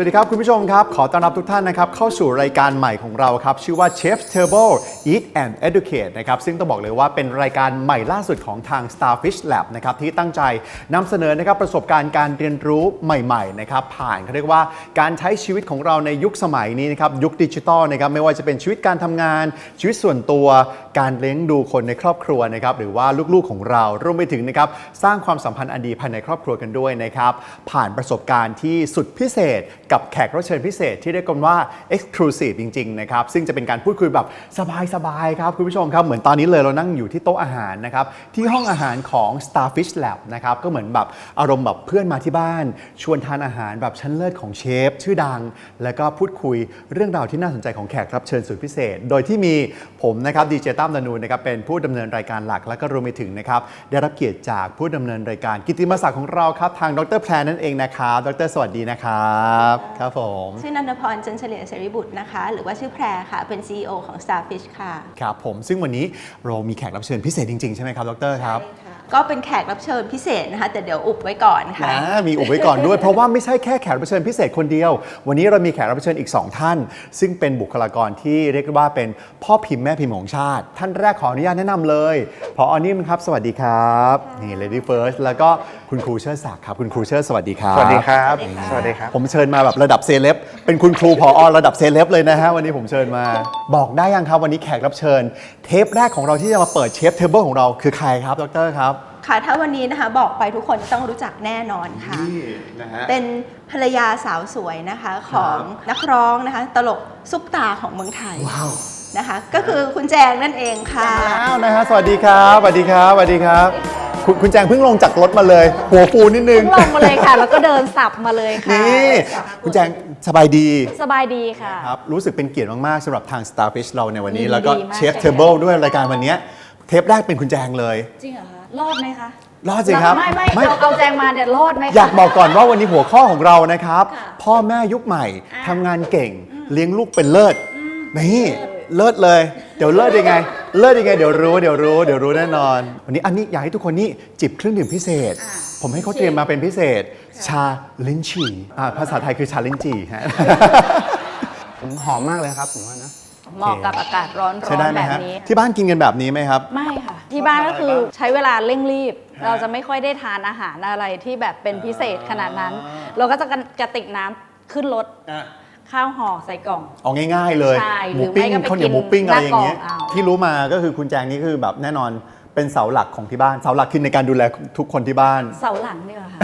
วัสดีครับ คุณผู้ชมครับ ขอต้อนรับทุกท่านนะครับเข้าสู่รายการใหม่ของเราครับ ชื่อว่า Chef Table Eat and Educate นะครับซึ่งต้องบอกเลยว่าเป็นรายการใหม่ล่าสุดของทาง Starfish Lab นะครับที่ตั้งใจนำเสนอนะครับประสบการณ์การเรียนรู้ใหม่ๆนะครับผ่านเขาเรียกว่าการใช้ชีวิตของเราในยุคสมัยนี้นะครับยุคดิจิทัลนะครับไม่ว่าจะเป็นชีวิตการทำงาน ชีวิตส่วนตัว การเลี้ยงดูคนในครอบครัวนะครับหรือว่าลูกๆของเรารวมไปถึงนะครับสร้างความสัมพันธ์อันดีภายในครอบครัวกันด้วยนะครับผ่านประสบการณ์ที่สุดพิเศษกับแขกรับเชิญพิเศษที่เรียกกันว่า Exclusive จริงๆนะครับซึ่งจะเป็นการพูดคุยแบบสบายๆครับคุณผู้ชมครับเหมือนตอนนี้เลยเรานั่งอยู่ที่โต๊ะอาหารนะครับที่ห้องอาหารของ Starfish Lab นะครับก็เหมือนแบบอารมณ์แบบเพื่อนมาที่บ้าน ชวนทานอาหารแบบชั้นเลิศของเชฟชื่อดัง แล้วก็พูดคุยเรื่องราวที่น่าสนใจของแขกรับเชิญสุดพิเศษ โดยที่มีผมนะครับดีเจตั้มดนูนะครับเป็นผู้ดำเนินรายการหลักและก็รวมไปถึงนะครับได้รับเกียรติจากผู้ดำเนินรายการกิตติมศักดิ์ของเราครับทางดรแพรนั่นเองนะครับดรสวัสดีนะครับครับผม ชื่อนันทพรจันเฉลี่ยเสรีบุตรนะคะ หรือว่าชื่อแพรค่ะ เป็น CEO ของ Starfish ค่ะ ครับผม ซึ่งวันนี้เรามีแขกรับเชิญพิเศษจริง ๆ ใช่ไหมครับ ดร ครับ ก็เป็นแขกรับเชิญพิเศษนะคะ แต่เดี๋ยวอุบไว้ก่อนค่ะนะมีอุบไว้ก่อนด้วย เพราะว่าไม่ใช่แค่แขกรับเชิญพิเศษคนเดียว วันนี้เรามีแขกรับเชิญอีก 2 ท่าน ซึ่งเป็นบุคลากรที่เรียกว่าเป็นพ่อพิมพ์แม่พิมพ์ของชาติ ท่านแรกขออนุญาตแนะนำเลยพออนิ่มครับ สวัสดีครับนี่ Lady First แล้วก็คุณครูเชิดศักดิ์ครับคุณครูเชิดสวัสดีครับ สวัสดีครับ สวัสดีค่ะสวัสดีครับ ผมเชิญมาแบบระดับเซเลบเป็นคุณครูพออระดับเซเลบเลยนะฮะวันนี้ผมเชิญมา บอกได้ยังครับวันนี้แขกรับเชิญ เทปแรกของเราที่จะมาเปิดเชฟเทเบิลของเราคือใครครับดรครับ ค่ะถ้าวันนี้นะคะบอกไปทุกคนจะต้องรู้จักแน่นอนค่ะ นี่นะฮะ เป็นภรรยาสาวสวยนะคะของนักร้องนะคะตลกซุปตาของเมืองไทยว้าว นะคะ ก็คือคุณแจงนั่นเองค่ะแล้วนะฮะสวัสดีครับสวัสดีครับสวัสดีครับ คุณคุณแจงเพิ่งลงจากรถมาเลย หัวฟูนิดนึง ลงมาเลยค่ะ แล้วก็เดินสับมาเลยค่ะ นี่คุณแจงสบายดีสบายดีค่ะ ครับรู้สึกเป็นเกียรติมาก ๆสำหรับทาง Starfish เราในวันนี้ ยินดีแล้วก็มากเชฟค่ะเทเบิลด้วยรายการวันเนี้ยเทปแรกเป็นคุณแจงเลย จริงเหรอคะ รอดไหมคะรอดสิครับไม่ไม่ เอาเอาแจงมาเนี่ยรอดไหมคะ อยากบอกก่อนว่าวันนี้หัวข้อของเรานะครับ ค่ะพ่อแม่ยุคใหม่ทำงานเก่ง เลี้ยงลูกเป็นเลิศนี่เลิศเลย เดี๋ยวเลิศยังไง เลิศยังไง เดี๋ยวรู้เดี๋ยวรู้เดี๋ยวรู้แน่นอน วันนี้อันนี้อยากให้ทุกคนนี่จิบเครื่องดื่มพิเศษผมให้เขาเตรียมมาเป็นพิเศษ ชาลิ้นฉี่อ่าภาษาไทยคือชาลิ้นจี่ฮะ ผมหอมมากเลยครับผมว่านะ เหมาะกับอากาศร้อนใช่ร้อได้นไหมแบบฮะนี้ ที่บ้านกินกันแบบนี้ไหมครับ ไม่ค่ะ ที่บ้านก็คือใช้เวลาเร่งรีบเราจะไม่ค่อยได้ทานอาหารอะไรที่แบบเป็นพิเศษขนาดนั้นเราก็จะกระติกน้ำขึ้นรถข้าวห่อใส่กล่อง เอาง่าย ๆ เลยใช่หมูปิ้งหรือไม่ก็ไปข้าวเหนียวหมูปิ้งกินอะไรอย่างเงี้ยหน้ากล่องเอา ที่รู้มาก็คือคุณแจงนี่คือแบบแน่นอน เป็นเสาหลักของที่บ้าน เสาหลักคือในการดูแลทุกคนที่บ้าน เสาหลังดีกว่าค่ะ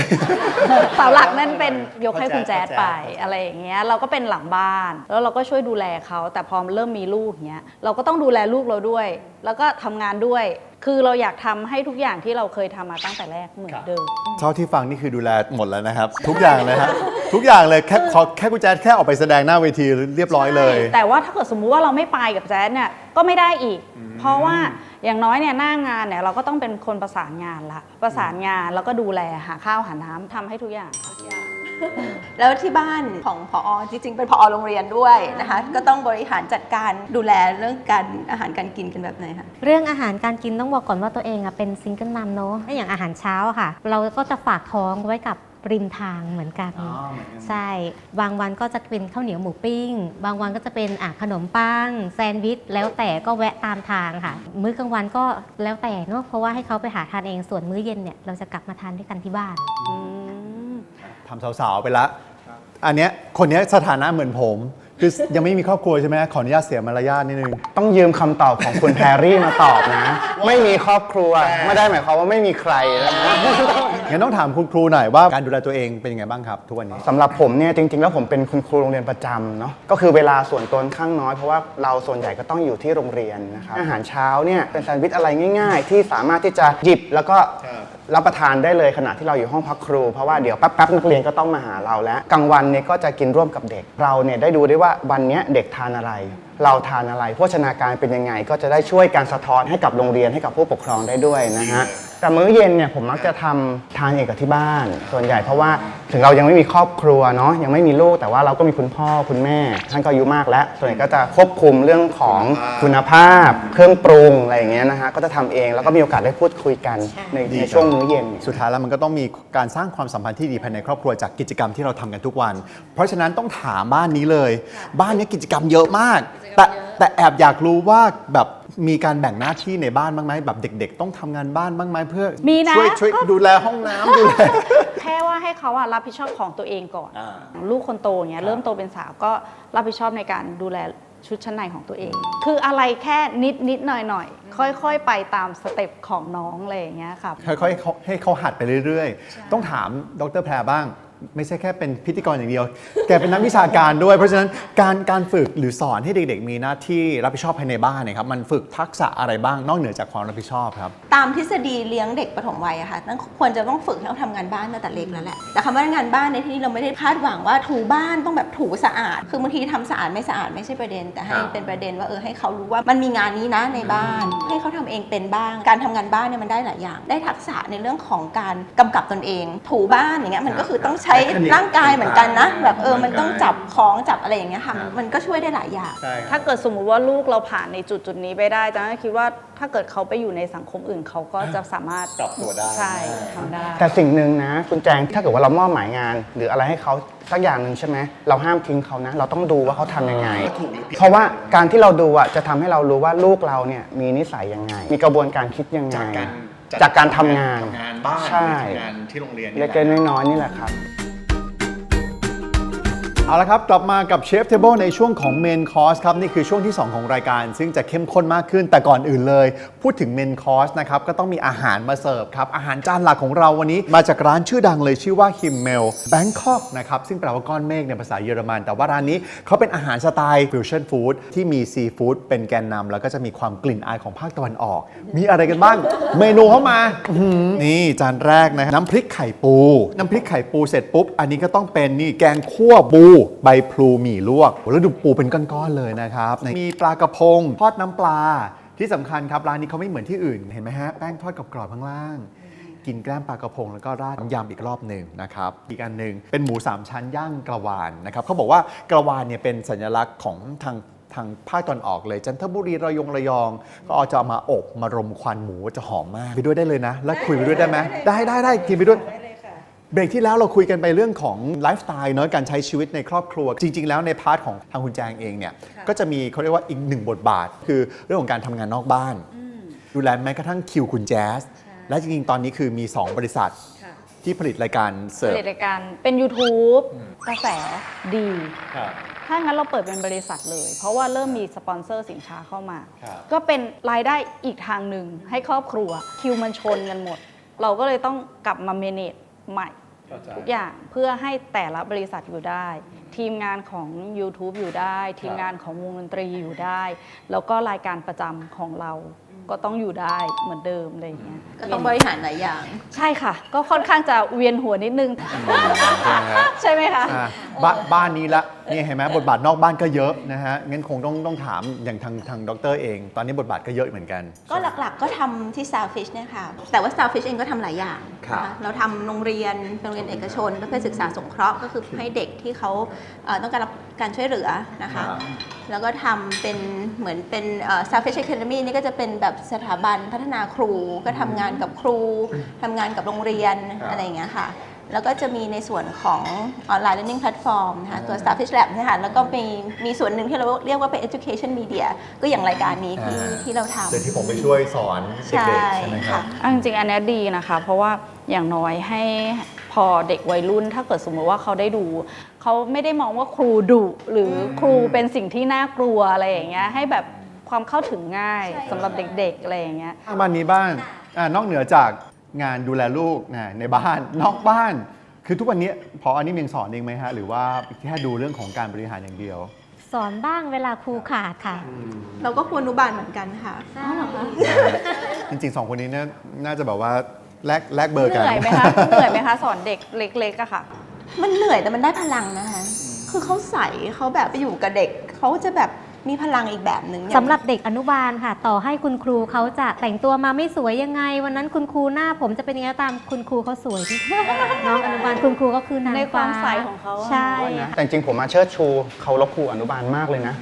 เสาหลักนั่นเป็นยกให้คุณแจ๊ดไปอะไรอย่างเงี้ยเราก็เป็นหลังบ้าน แล้วเราก็ช่วยดูแลเขาแต่พอเริ่มมีลูกเงี้ยเราก็ต้องดูแลลูกเราด้วย แล้วก็ทำงานด้วย คือเราอยากทำให้ทุกอย่างที่เราเคยทำมาตั้งแต่แรกเหมือนเดิม เท่าที่ฟังนี่คือดูแลหมดแล้วนะครับ ทุกอย่างเลยครับทุกอย่างเลยแค่ขอแค่คุณแจ๊ดแค่ออกไปแสดงหน้าเวทีเรียบร้อยเลย ใช่แต่ว่าถ้าเกิดสมมุติว่าเราไม่ไปกับแจ๊ดเนี่ยก็ไม่ได้อีก เพราะว่า อย่างน้อยเนี่ยหน้างานเนี่ยเราก็ต้องเป็นคนประสานงานละประสานงานแล้วก็ดูแลหาข้าวหาน้ำทำให้ทุกอย่างค่ะ แล้วที่บ้านของพอจริงๆ เป็นพอโรงเรียนด้วยนะคะ ก็ต้องบริหารจัดการดูแลเรื่องการอาหารการกินกันแบบไหนคะเรื่องอาหารการกินต้องบอกก่อนว่าตัวเองอะเป็นซิงเกิลมัมเนาะถ้าอย่างอาหารเช้าอะค่ะ เราก็จะฝากท้องไว้กับริมทางเหมือนกัน ใช่ บางวันก็จะเป็นข้าวเหนียวหมูปิ้ง บางวันก็จะเป็นอะขนมปังแซนด์วิช แล้วแต่ก็แวะตามทางค่ะ มื้อกลางวันก็แล้วแต่เนาะเพราะว่าให้เขาไปหาทานเองส่วนมื้อเย็นเนี่ยเราจะกลับมาทานด้วยกันที่บ้าน อืมทำ สาวๆไปละอันเนี้ยคนเนี้ยสถานะเหมือนผม คือยังไม่มีครอบครัวใช่ไหมขออนุญาตเสียมารยาทนิดนึง ต้องยืมคำตอบของคุณ แพรรี่มาตอบนะ ไม่มีครอบครัว ไม่ได้หมายความว่าไม่มีใครนะงั้นต้องถามคุณครูหน่อยว่าการดูแลตัวเองเป็นยังไงบ้างครับ ทุกวันนี้ สำหรับผมเนี่ยจริง ๆ แล้วผมเป็นคุณครูโรงเรียนประจำเนาะก็คือเวลาส่วนตัวค่อนข้างน้อยเพราะว่าเราส่วนใหญ่ก็ต้องอยู่ที่โรงเรียนนะครับอาหารเช้าเนี่ยเป็นแซนด์วิชอะไรง่าย ๆ ที่สามารถที่จะหยิบแล้วก็รับประทานได้เลยขณะที่เราอยู่ห้องพักครู เพราะว่าเดี๋ยวแป๊บๆนักเรียนก็ต้องมาหาเราแล้วกลางวันเนี่ยก็จะกินร่วมกับเด็กเราเนี่ยได้ดูได้ว่าวันเนี้ยเด็กทานอะไรเราทานอะไรโภชนาการเป็นยังไง ก็จะได้ช่วยการสะท้อนให้กับโรงเรียนให้กับผู้ปกครองได้ด้วยนะฮะแต่มื้อเย็นเนี่ยผมมักจะทำทานเองกับที่บ้าน ส่วนใหญ่เพราะว่า ถึงเรายังไม่มีครอบครัวเนาะยังไม่มีลูกแต่ว่าเราก็มีคุณพ่อคุณแม่ ท่านก็อายุมากแล้วส่วนใหญ่ก็จะควบคุมเรื่องของคุณภาพ เครื่องปรุงอะไรอย่างเงี้ยนะฮะก็จะทำเองแล้วก็มีโอกาสได้พูดคุยกันในดีในครับช่วงมื้อเย็น สุดท้ายแล้วมันก็ต้องมีการสร้างความสัมพันธ์ที่ดีภายในครอบครัวจากกิจกรรมที่เราทำกันทุกวัน เพราะฉะนั้นต้องถามบ้านนี้เลย บ้านนี้กิจกรรมเยอะมาก แต่แต่แอบอยากรู้ว่าแบบ มีการแบ่งหน้าที่ในบ้านบ้างไหมแบบเด็ก ๆ ต้องทำงานบ้านบ้างไหมเพื่อมีนะ ช่วยช่วยดูแลห้องน้ำดูแล แค่ว่าให้เขาอะรับผิดชอบของตัวเองก่อน อ่าลูกคนโตอย่างเงี้ยเริ่มโตเป็นสาวก็รับผิดชอบในการดูแลชุดชั้นในของตัวเอง คืออะไรแค่นิดนิดหน่อยหน่อยค่อยๆ ไปตามสเต็ปของน้องอะไรอย่างเงี้ยค่ะค่อยๆเขาให้เขาหัดไปเรื่อย ๆ ต้องถามดรแพรบ้าง ไม่ใช่แค่เป็นพิธีกรอย่างเดียว แกเป็นนักวิชาการด้วย เพราะฉะนั้นการการฝึกหรือสอนให้เด็กๆ มีหน้าที่รับผิดชอบภายในบ้านเนี่ยครับมันฝึกทักษะอะไรบ้างนอกเหนือจากความรับผิดชอบครับ ตามทฤษฎีเลี้ยงเด็กปฐมวัยอะค่ะต้องควรจะต้องฝึกให้เขาทำงานบ้านตั้งแต่เล็กแล้วแหละแต่คำว่างานบ้านในที่นี้เราไม่ได้คาดหวังว่าถูบ้านต้องแบบถูสะอาด คือบางทีทำสะอาดไม่สะอาดไม่ใช่ประเด็น แต่ให้ครับ เป็นประเด็นว่าเออให้เขารู้ว่ามันมีงานนี้นะในบ้าน ให้เขาทำเองเป็นบ้าง การทำงานบ้านเนี่ยมันได้หลายอย่าง ได้ทักษะในเรื่องของการกำกับตนเอง ถูบ้านอย่างเงี้ยมันก็คือต้องใช้ร่างกายเหมือนกันนะ แบบเออมันต้องจับของจับอะไรอย่างเงี้ยค่ะ มันมันก็ช่วยได้หลายอย่าง ใช่ถ้าเกิดสมมุติว่าลูกเราผ่านในจุดจุดๆนี้ไปได้จังก็คิดว่าถ้าเกิดเขาไปอยู่ในสังคมอื่นเขาก็จะสามารถปรับตัวได้ ใช่ทำได้ แต่สิ่งหนึ่งนะคุณแจงถ้าเกิดว่าเรามอบหมายงาน หรืออะไรให้เขาสักอย่างหนึ่งใช่ไหมเราห้ามทิ้งเขานะ เราต้องดูว่าเขาทำยังไง เพราะว่าการที่เราดูอะจะทำให้เรารู้ว่าลูกเราเนี่ยมีนิสัยยังไง มีกระบวนการคิดยังไง จากการ ทำงานทำงานบ้านใช่ทำงานที่โรงเรียนนี่แหเล็ละกๆน้อยๆนี่แหละครับ เอาละครับ กลับมากับเชฟเทเบิลในช่วงของเมนคอร์สครับ นี่คือช่วงที่ 2 ของรายการ ซึ่งจะเข้มข้นมากขึ้นแต่ก่อนอื่นเลย พูดถึงเมนคอร์สนะครับ ก็ต้องมีอาหารมาเสิร์ฟครับ อาหารจานหลักของเราวันนี้ มาจากร้านชื่อดังเลยชื่อว่าฮิมเมลแบงคอกนะครับ ซึ่งแปลว่าก้อนเมฆในภาษาเยอรมัน แต่ว่าร้านนี้เขาเป็นอาหารสไตล์ฟิวชั่นฟู้ดที่มีซีฟู้ดเป็นแกนนำแล้วก็จะมีความกลิ่นอายของภาคตะวันออก มีอะไรกันบ้าง เมนูเข้ามานี่จานแรกนะน้ำพริกไข่ปู น้ำพริกไข่ปูเสร็จปุ๊บอันนี้ก็ต้องเป็นนี่แกงคั่วปูใบพลูหมี่ลวกโอ้แล้วดูปูเป็นก้อนๆเลยนะครับมีปลากระพงทอดน้ำปลาที่สำคัญครับร้านนี้เขาไม่เหมือนที่อื่นเห็นไหมฮะแป้งทอดกรอบๆข้างล่างกินแกล้มปลากระพงแล้วก็ราดน้ำยำอีกรอบหนึ่งนะครับ อีกอันหนึ่งเป็นหมูสามชั้นย่างกระวานนะครับเขาบอกว่ากระวานเนี่ยเป็นสัญลักษณ์ของทางทางภาคตอนออกเลย จันทบุรีระยองระยอง ก็เอาจะเอามาอบมารมควันหมูจะหอมมาก ไปด้วยได้เลยนะ แล้วคุยไปด้วยได้ไหมได้ได้ได้กินไปด้วย เบรกที่แล้วเราคุยกันไปเรื่องของไลฟ์สไตล์เนอะการใช้ชีวิตในครอบครัว จริง ๆ แล้วในพาร์ทของทางคุณแจงเองเนี่ยก็จะมีเขาเรียกว่าอีกหนึ่งบทบาท คือเรื่องของการทำงานนอกบ้านดูแลแม้กระทั่งคิวคุณแจ๊สและจริง ๆ ตอนนี้คือมี 2 บริษัทที่ผลิตรายการเสิผร์ฟลิตรายการเป็น YouTube กระแสดีครับถ้างั้นเราเปิดเป็นบริษัทเลย เพราะว่าเริ่มมีสปอนเซอร์สินค้าเข้ามา ครับ ก็เป็นรายได้อีกทางหนึ่งให้ครอบครัว คิวมันชนกันหมด เราก็เลยต้องกลับมาเมเนจใหม่ ทุกอย่างเพื่อให้แต่ละบริษัทอยู่ได้ ทีมงานของ YouTube อยู่ได้ ทีมงานของวงดนตรีอยู่ได้ แล้วก็รายการประจำของเรา ก็ต้องอยู่ได้เหมือนเดิมอะไรอย่างเงี้ยก็ต้องบริหารหลายอย่าง ใช่ค่ะ ก็ค่อนข้างจะเวียนหัวนิดนึง ใช่ไหมคะ อะบนบ้านนี้ละนี่เห็นไหมบทบาทนอกบ้านก็เยอะนะฮะงั้นคงต้องต้องถามอย่างทางทางดรเอง ตอนนี้บทบาทก็เยอะเหมือนกัน ก็หลักๆก็ทำที่ Starfish เนี่ยค่ะ แต่ว่า Starfish เองก็ทำหลายอย่างครับนะคะเราทำโรงเรียนโรงเรียนเอกชนเพื่อศึกษาสงเคราะห์ก็คือให้เด็กที่เขาเอ่อต้องการรับการช่วยเหลือนะคะ แล้วก็ทำเป็นเหมือนเป็นเอ่อ Starfish Academy นี่ก็จะเป็นแบบสถาบันพัฒนาครู ก็ทำงานกับครูทำงานกับโรงเรียนอะไรอย่างเงี้ยค่ะ แล้วก็จะมีในส่วนของออนไลน์ learning platform นะคะตัว Starfish Lab เนะคะแล้วก็มีมีส่วนหนึ่งที่เราเรียกว่าเป็น education media ก็อย่างรายการนี้ที่อ่าที่เราทำ เดี๋ยวที่ผมไปช่วยสอนเด็กๆใช่ไหมครับเอาจริงๆอันเนี้ยดีนะคะ เพราะว่าอย่างน้อยให้ พอเด็กวัยรุ่นถ้าเกิดสมมติว่าเขาได้ดู เขาไม่ได้มองว่าครูดุหรือครูเป็นสิ่งที่น่ากลัวอะไรอย่างเงี้ยให้แบบความเข้าถึงง่ายสำหรับเด็กๆอะไรอย่างเงี้ยทางบ้านนี้บ้างอ่านอกเหนือจากงานดูแลลูกนะในบ้านนอกบ้าน คือทุกวันนี้พออันนี้ยังสอนเองไหมฮะ หรือว่าแค่ดูเรื่องของการบริหารอย่างเดียว สอนบ้างเวลาครูขาดค่ะ เราก็ควรอนุบาลเหมือนกันค่ะ จริงๆสองคนนี้น่าน่าจะแบบว่า แลกแลกเบอเหร์กัน นื่อยไหมคะ เหนื่อยไหมคะ สอนเด็กเล็กๆอะค่ะ มันเหนื่อยแต่มันได้พลังนะคะ คือเขาใสเขาแบบไปอยู่กับเด็ก เขาจะแบบมีพลังอีกแบบหนึ่งอย่างสำหรับเด็กอนุบาลค่ะ ต่อให้คุณครูเขาจะแต่งตัวมาไม่สวยยังไง วันนั้นคุณครูหน้าผมจะเป็นยังไงก็ตามคุณครูเขาสวยที่น้องอนุบาลคุณครูก็คือนางในความฟ้ใสของเขาอะ ใช่แต่จริงๆผมมาเชิดชูเคารพครูอนุบาลมากเลยนะ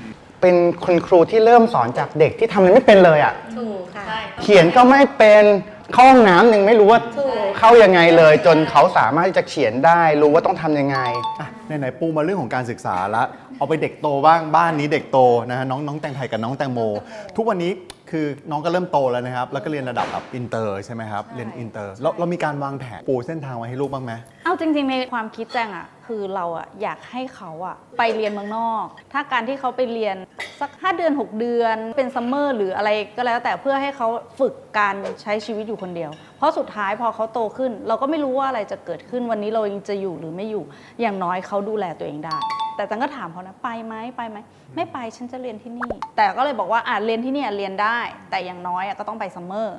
เป็นคุณครูที่เริ่มสอนจากเด็กที่ทำอะไรไม่เป็นเลยอะ่ะ ถูกค่ะ เขียนก็ไม่เป็น เข้าห้องน้ำหนึ่งไม่รู้ว่าเข้ายังไงเลย จนเขาสามารถที่จะเขียนได้รู้ว่าต้องทำยังไง อะไหนๆปูมาเรื่องของการศึกษาละเอาไปเด็กโตบ้างบ้านนี้เด็กโตนะฮะน้องน้องแตงไทยกับน้องแตงโม ทุกวันนี้คือน้องก็เริ่มโตแล้วนะครับ แล้วก็เรียนระดับแบบอินเตอร์ใช่ไหมครับเรียนอินเตอร์เราเรามีการวางแผนปูเส้นทางไว้ให้ลูกบ้างไหม เอาจริงๆในความคิดแจงอะคือเราอะอยากให้เขาอะไปเรียนเมืองนอก ถ้าการที่เขาไปเรียนสัก 5 เดือน 6 เดือนเป็นซัมเมอร์หรืออะไรก็แล้วแต่เพื่อให้เขาฝึกการใช้ชีวิตอยู่คนเดียว เพราะสุดท้ายพอเขาโตขึ้น เราก็ไม่รู้ว่าอะไรจะเกิดขึ้นวันนี้เรายังจะอยู่หรือไม่อยู่ อย่างน้อยเขาดูแลตัวเองได้ แต่จังก็ถามเขานะไปไหมไปไหมไม่ไปฉันจะเรียนที่นี่ แต่ก็เลยบอกว่าอะเรียนที่เนี่ยเรียนได้ แต่อย่างน้อยอะก็ต้องไปซัมเมอร์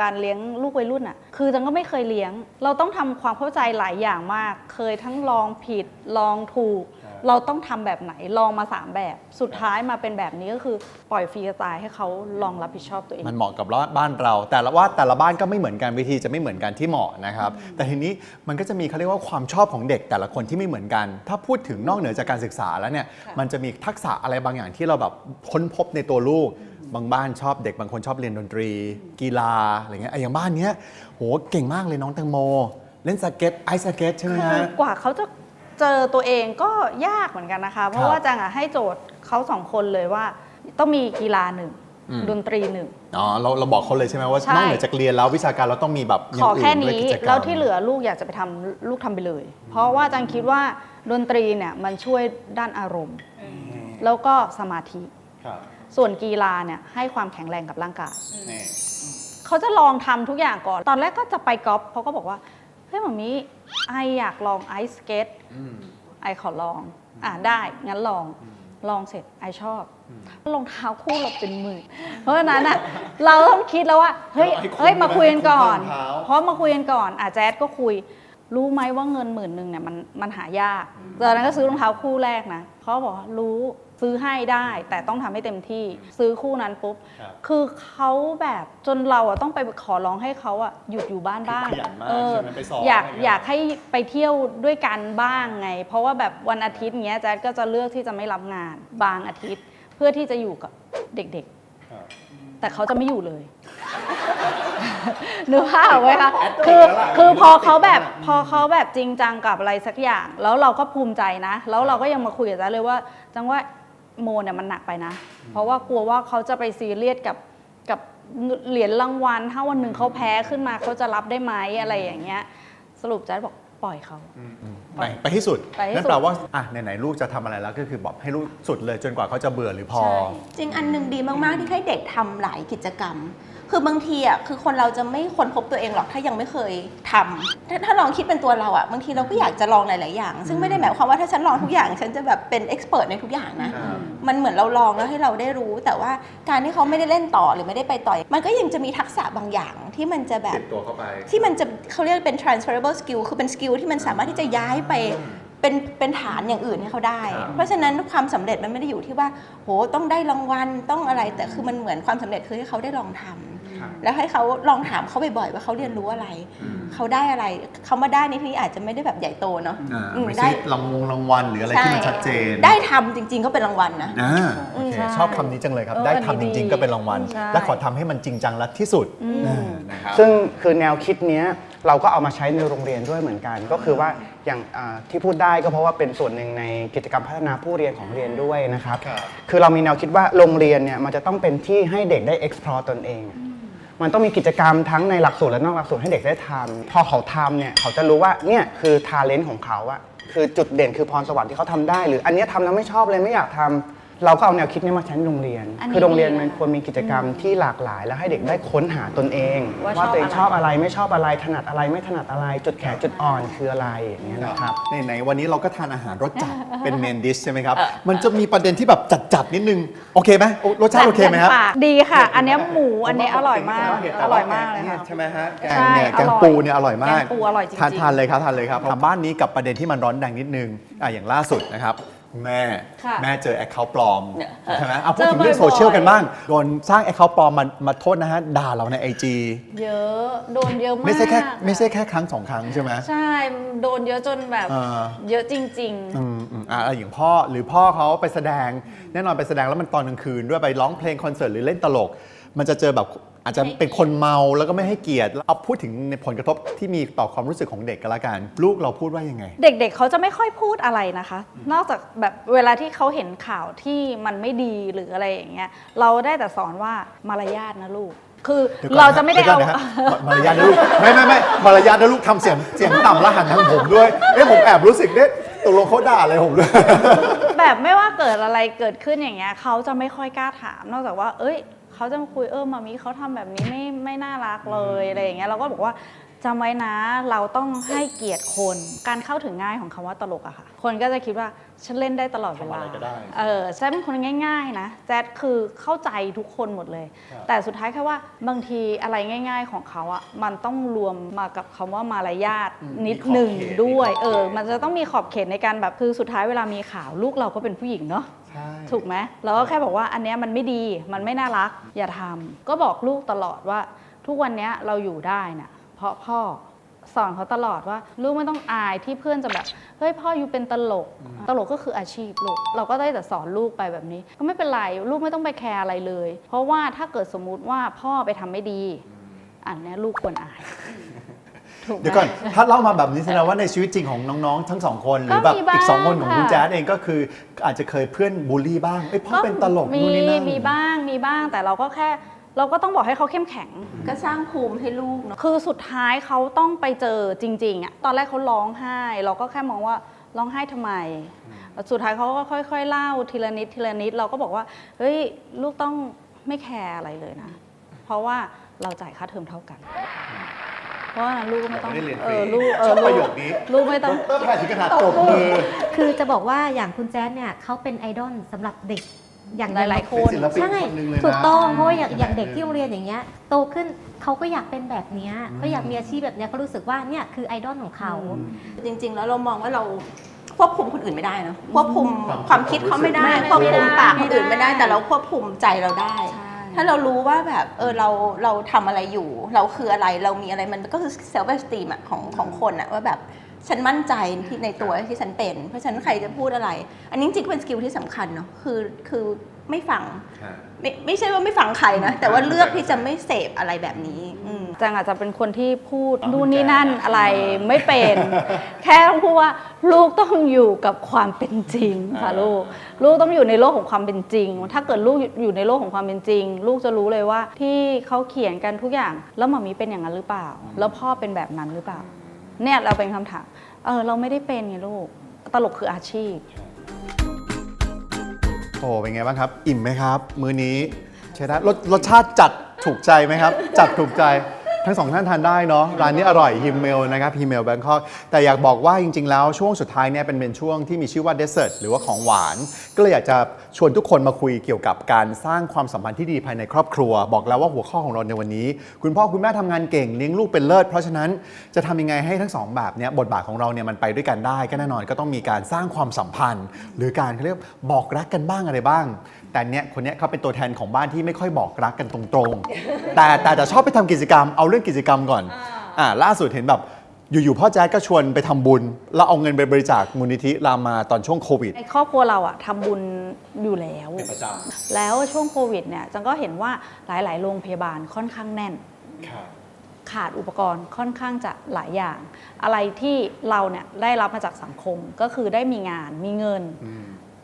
การเลี้ยงลูกวัยรุ่นอะ คือจังก็ไม่เคยเลี้ยง เราต้องทำความเข้าใจหลายอย่างมาก เคยทั้งลองผิด ลองถูก เราต้องทำแบบไหนลองมาสามแบบ สุดท้ายมาเป็นแบบนี้ก็คือปล่อยฟรีสไตล์ให้เขาลองรับผิดชอบตัวเอง มันเหมาะกับบ้านเรา แต่ละว่าแต่ละบ้านก็ไม่เหมือนกันวิธีจะไม่เหมือนกันที่เหมาะนะครับ แต่ทีนี้มันก็จะมีเขาเรียกว่าความชอบของเด็กแต่ละคนที่ไม่เหมือนกัน ถ้าพูดถึงนอกเหนือจากการศึกษาแล้วเนี่ยค่ะมันจะมีทักษะอะไรบางอย่างที่เราแบบค้นพบในตัวลูกบางบ้านชอบเด็กบางคนชอบเรียนดนตรี กีฬาอะไรเงี้ยไอ้อย่างบ้านเนี้ยโหเก่งมากเลยน้องแตงโม เล่นสเก็ตไอซ์สเก็ตใช่ไหมคือฮะกว่าเขาจะ เจอตัวเองก็ยากเหมือนกันนะคะ เพครัราะบว่าจังอะให้โจทย์เขาสองคนเลยว่า ต้องมีกีฬาหนึ่งอืมดนตรีหนึ่งอ๋อเราเราบอกเขาเลยใช่ไหมว่าใช่นอกเหนือจากเรียนแล้ววิชาการเราต้องมีแบบอขย่าองอื่แค่นด้วยนี้กิจกรรมแล้วที่เหลือลูกอยากจะไปทำลูกทำไปเลย เพราะว่าจังคิดว่าดนตรีเนี่ยมันช่วยด้านอารมณ์ แล้วก็สมาธิครับส่วนกีฬาเนี่ยให้ความแข็งแรงกับร่างกายนี่เขาจะลองทำทุกอย่างก่อน ตอนแรกก็จะไปกอล์ฟเขาก็บอกว่าเฮ้ยหมามีไออยากลองไอสเกตอืมไอขอลอง อ่าได้งั้นลองลองเสร็จไอชอบรองเท้าคู่เราเป็นหมื่นเพราะฉะนั้นอะเราต้องคิดแล้วว่าเฮ้ยไอ้คนเฮ้ยมาคุยกันก่อนรองเท้าเพราะมาคุยกันก่อนอะแจ๊ดก็คุย รู้ไหมว่าเงินหมื่นหนึ่งเนี่ยมันมันหายากตอนนั้นก็ซื้อรองเท้าคู่แรกนะเขาบอกว่ารู้ซื้อให้ได้ แต่ต้องทำให้เต็มที่ซื้อคู่นั้นปุ๊บครับคือเขาแบบจนเราอะต้องไปขอร้องให้เขาอะหยุดอยู่บ้านบ้างขยันมากเออใช่ไหมไปสอนอยากอะไรเงี้ยอยากให้ไปเที่ยวด้วยกันบ้างไง เพราะว่าแบบวันอาทิตย์เงี้ยแจ๊ดก็จะเลือกที่จะไม่รับงานบางอาทิตย์ เพื่อที่จะอยู่กับเด็กๆ แต่เขาจะไม่อยู่เลย นึกภาพออกไหมคะคือคือพอเขาแบบพอเขาแบบจริงจังกับอะไรสักอย่าง แล้วเราก็ภูมิใจนะ แล้วเราก็ยังมาคุยกับจ๊ะเลยว่า จังว่าโมเนี่ยมันหนักไปนะ เพราะว่ากลัวว่าเขาจะไปซีเรียสกับกับเหรียญรางวัลถ้าวันหนึ่งเขาแพ้ขึ้นมาเขาจะรับได้ไหมอะไรอย่างเงี้ย สรุปจ๊ะบอกปล่อยเขา ไปไปที่สุด ไปให้สุด นั่นแปลว่าอะไหนๆลูกจะทำอะไรแล้วก็คือบอกให้ลูกสุดเลยจนกว่าเขาจะเบื่อหรือพอ ใช่ จริงอันหนึ่งดีมาก ๆ ที่ให้เด็กทำหลายกิจกรรม คือบางทีอะคือคนเราจะไม่ค้นพบตัวเองหรอกถ้ายังไม่เคยทำถ้าถ้าลองคิดเป็นตัวเราอะบางทีเราก็อยากจะลองหลาย ๆ อย่าง ซึ่งไม่ได้หมายความว่าถ้าฉันลองทุกอย่าง ฉันจะแบบเป็นเอ็กซ์เพรสในทุกอย่างนะมันเหมือนเราลองแล้วให้เราได้รู้ แต่ว่าการที่เขาไม่ได้เล่นต่อหรือไม่ได้ไปต่อมันก็ยังจะมีทักษะบางอย่างที่มันจะแบบ ติดตัวเข้าไป ที่มันจะเขาเรียกเป็น transferable skill คือเป็นสกิลที่มันสามารถที่จะย้ายไปเป็นเป็นฐานอย่างอื่นให้เขาได้ ครับ เพราะฉะนั้นความสำเร็จมันไม่ได้อยู่ที่ว่า โหต้องได้รางวัลต้องอะไรแต่คือมันเหมือนความสำเร็จคือให้เขาได้ลองทำ แล้วให้เขาลองถามเขาบ่อยๆว่าเขาเรียนรู้อะไร เขาได้อะไรเขามาได้ในที่นี้อาจจะไม่ได้แบบใหญ่โตเนาะอ่าอืมไม่ได้ใช่รางวงรางวัลหรืออะไรที่มันชัดเจน ได้ทำจริง ๆ ก็เป็นรางวัลนะอ่าโอเคใช่ชอบคำนี้จังเลยครับเออได้อันทำจนี้ริงดีๆก็เป็นรางวัลใช่และขอทำให้มันจริงจังและที่สุดอืมอ่านะครับซึ่งคือแนวคิดเนี้ยเราก็เอามาใช้ในโรงเรียนด้วยเหมือนกัน ก็คือว่าอย่างอ่าที่พูดได้ก็เพราะว่าเป็นส่วนหนึ่งในกิจกรรมพัฒนาผู้เรียนของเรียนด้วยนะครับครับคือเรามีแนวคิดว่าโรงเรียนเนี่ยมันจะต้องเป็นที่ให้เด็กได้ explore ตนเอง มันต้องมีกิจกรรมทั้งในหลักสูตรและนอกหลักสูตรให้เด็กได้ทำพอเขาทำเนี่ยเขาจะรู้ว่าเนี่ยคือทาเลนต์ของเขาอะคือจุดเด่นคือพรสวรรค์ที่เขาทำได้ หรืออันเนี้ยทำแล้วไม่ชอบเลยไม่อยากทำ เราก็เอาแนวคิดนี้มาใช้ในโรงเรียน อันนี้คือโรงเรียนดีนะมันควรมีกิจกรรมที่หลากหลาย แล้วให้เด็กได้ค้นหาตนเอง ว่าว่าตัวเองชชออบบอะไรอะไรไม่ชอบอะไรถนัดอะไรไม่ถนัดอะไร จุดแข็งจุดอ่อนคืออะไรอย่างเงี้ยนะครับไหนๆวันนี้เราก็ทานอาหารรสจัด เป็นเมนดิชใช่ไหมครับ มันจะมีประเด็นที่แบบจัดๆนิดนึง โอเคไหมโอ้รสชาติโอเคไหมครับปากดีค่ะ อันเนี้ยหมูอันเนี้ยอร่อยมาก อร่อยมากเลยค่ะ ใช่ไหมฮะแกใช่งเนี่ยอแกร่งอยปูเนี่ยอร่อยมากแกงปูอร่อยจริงๆ ทานทานเลยครับทานเลยครับทางบ้านนี้กับประเด็นที่มันร้อนแรงนิดนึงอะอย่างล่าสุดนะครับโห แม่ค่ะแม่เจอแอคเคาท์ปลอมเนี่ยใช่ไหมเอาพูดเจอถึงเรื่องบ่อยๆ โซเชียลกันบ้างโดนสร้างแอคเคาท์ปลอมมามาโทษนะฮะด่าเราในไอจีเยอะโดนเยอะมากไม่ใช่แค่อะไม่ใช่แค่ครั้งสองครั้งใช่ไหม ใช่โดนเยอะจนแบบ เออ เยอะจริง อืมอืมอ่าอย่างพ่อหรือพ่อเขาไปแสดงแน่นอนไปแสดงแล้วมันตอนกลางคืนด้วยไปร้องเพลงคอนเสิร์ตหรือเล่นตลก มันจะเจอแบบ อาจจะเป็นคนเมาแล้วก็ไม่ให้เกียรติเอาพูดถึงในผลกระทบที่มีต่อความรู้สึกของเด็กกันละกันลูกเราพูดว่ายังไงๆเด็กๆเขาจะไม่ค่อยพูดอะไรนะคะ นอกจากแบบเวลาที่เขาเห็นข่าวที่มันไม่ดีหรืออะไรอย่างเงี้ยเราได้แต่สอนว่ามารยาทนะลูก คือดี๋ยวก่อนเราจะไม่ได้ดี๋ยวเอาก่นนะฮะมารยาทนะลูกไม่ไม่ไม่มารยาทนะลูกทำเสียงเสียงต่ำแล้วหันทางผมด้วยเอ๊ะผมแอบรู้สึกเนี่ยตกลงเขาด่าอะไรผมด้วย แบบไม่ว่าเกิดอะไรเกิดขึ้นอย่างเงี้ยเขาจะไม่ค่อยกล้าถาม นอกจากว่า เอ้ย เขาจะมาคุยเออมามีเขาทำแบบนี้ไม่ไม่น่ารักเลยอะไรอย่างเงี้ยเราก็บอกว่า จำไว้นะเราต้องให้เกียรติคน การเข้าถึงง่ายของคำว่าตลกอะค่ะ คนก็จะคิดว่าฉันเล่นได้ตลอดเวลาทำอะไรก็ได้เออแจ๊ดเป็นคนง่าย ๆ นะแจ๊ดคือเข้าใจทุกคนหมดเลยแต่สุดท้ายแค่ว่าบางทีอะไรง่าย ๆ ของเขาอะมันต้องรวมมากับคำว่ามารยาทนิดหนึ่งด้วยเออ มันจะต้องมีขอบเขตในการแบบคือสุดท้ายเวลามีข่าวลูกเราก็เป็นผู้หญิงเนาะถูกไหมเราก็แค่บอกว่าอันเนี้ยมันไม่ดี มันไม่น่ารัก อย่าทำ ก็บอกลูกตลอดว่า ทุกวันเนี้ยเราอยู่ได้น่ะ เพราะพ่อสอนเขาตลอดว่าลูกไม่ต้องอายที่เพื่อนจะแบบเฮ้ยพ่ออยู่เป็นตลก ตลกก็คืออาชีพลูกเราก็ได้แต่สอนลูกไปแบบนี้ ก็ไม่เป็นไรลูกไม่ต้องไปแคร์อะไรเลย เพราะว่าถ้าเกิดสมมุติว่าพ่อไปทำไม่ดี อันเนี้ยลูกควรอายถูกไหมเดี๋ยวก่อนถ้าเล่ามาแบบนี้แสดงว่าในชีวิตจริงของน้องๆ ทั้งสองคนหรือแบบก็มีบ้างอีกสองคนของคุณค่ะแจ๊ดเองก็คือ อาจจะเคยเพื่อนบูลลี่บ้างเอ้ยพ่อเป็นตลกมีนู่นนี่นั่นมีบ้างมีบ้างแต่เราก็แค่ เราก็ต้องบอกให้เขาเข้มแข็ง ก็สร้างภูมิให้ลูกเนาะคือสุดท้ายเขาต้องไปเจอจริงๆอะตอนแรกเขาร้องไห้ เราก็แค่มองว่าร้องไห้ทำไม สุดท้ายเขาก็ค่อย ๆ เล่าทีละนิดทีละนิดเราก็บอกว่าเฮ้ยลูกต้องไม่แคร์อะไรเลยนะ เพราะว่าเราจ่ายค่าเทอมเท่ากัน เพราะว่าลูกก็ไม่ต้องไม่ได้เรียนฟเอรีอลูกเอชออบประโยลูคกนี้ลูกไม่ต้องต้องถ่ายถึงขนาดตบมือ คือจะบอกว่าอย่างคุณแจ๊ดเนี่ยเขาเป็นไอดอลสำหรับเด็ก อย่างหลายๆคนเป็นศิลปินใช่คนหนึ่งเลยนะถูกต้องเพราะว่าอย่างเป็นอย่างเด็กแบบที่โรงเรียนอย่างเงี้ยโตขึ้นเขาก็อยากเป็นแบบเนี้ยเขาอยากมีอาชีพแบบเนี้ยเขารู้สึกว่าเนี่ยคือไอดอลของเขา จริง ๆ แล้วเรามองว่าเราควบคุมคนอื่นไม่ได้เนอะควบคุมความคิดเขาไม่ได้ไม่ควบคุมไม่ได้ปากคนอื่นไม่ได้ แต่เราควบคุมใจเราได้ใช่ถ้าเรารู้ว่าแบบเออเราเราทำอะไรอยู่ เราคืออะไรเรามีอะไรมันก็คือ self esteem อะของของคนอะว่าแบบ ฉันมั่นใจที่ในตัวที่ฉันเป็น เพราะฉะนั้นใครจะพูดอะไร อันนี้จริงๆเป็นสกิลที่สำคัญเนาะคือคือไม่ฟังไม่ไม่ใช่ว่าไม่ฟังใครนะ แต่ว่าเลือกที่จะไม่เสพอะไรแบบนี้อืมจังอาจจะเป็นคนที่พูดนู่นนี่นั่นอะไรไม่เป็น แค่ต้องพูดว่าลูกต้องอยู่กับความเป็นจริงค่ะลูก ลูกต้องอยู่ในโลกของความเป็นจริง ถ้าเกิดลูกอยู่ในโลกของความเป็นจริง ลูกจะรู้เลยว่าที่เขาเขียนกันทุกอย่าง แล้วหมามีเป็นอย่างนั้นหรือเปล่า แล้วพ่อเป็นแบบนั้นหรือเปล่า เนี่ยเราเป็นคำถาม เออ เราไม่ได้เป็นไงลูก ตลกคืออาชีพ โอ้เป็นไงบ้างครับ อิ่มไหมครับ มื้อนี้ใช่ได้รสรสชาติจัดถูกใจไหมครับ จัดถูกใจ ทั้งสองท่านทานได้เนาะร้านนี้อร่อยฮิมเมลนะครับฮิมเมลแบงคอกแต่อยากบอกว่าจริง ๆ แล้วช่วงสุดท้ายเนี่ยเป็นเป็นช่วงที่มีชื่อว่าเดสเซ r ร์หรือว่าของหวาน ก็เลยอยากจะชวนทุกคนมาคุยเกี่ยวกับการสร้างความสัมพันธ์ที่ดีภายในครอบครัว บอกแล้วว่าหัวข้อของเราในวันนี้ คุณพ่อคุณแม่ทำงานเก่งเลี้ยงลูกเป็นเลิศเพราะฉะนั้นจะทำยังไงให้ทั้งสองแบบเนี้ยบทบาทของเราเนี่ยมันไปด้วยกันได้ก็แน่นอนก็ต้องมีการสร้างความสัมพันธ์ หรือการเขาเรียกบอกรักกันบ้างอะไรบ้าง แต่เนี้ยคนเนี้ยเขาเป็นตัวแทนของบ้านที่ไม่ค่อยบอกรักกันตรงๆ แต่แต่จะชอบไปทำกิจกรรมเอาเรื่องกิจกรรมก่อนอ่าล่าสุดเห็นแบบอยู่ๆพ่อแจ๊ดก็ชวนไปทำบุญ แล้วเอาเงินไปบริจาคมูลนิธิรามาตอนช่วงโควิด ในครอบครัวเราอะทำบุญอยู่แล้ว เป็นประจแล้วช่วงโควิดเนี่ยจังก็เห็นว่าหลาย ๆ โรงพยาบาลค่อนข้างแน่นขาดอุปกรณ์ค่อนข้างจะหลายอย่าง อะไรที่เราเนี่ยได้รับมาจากสังคมก็คือได้มีงานมีเงิน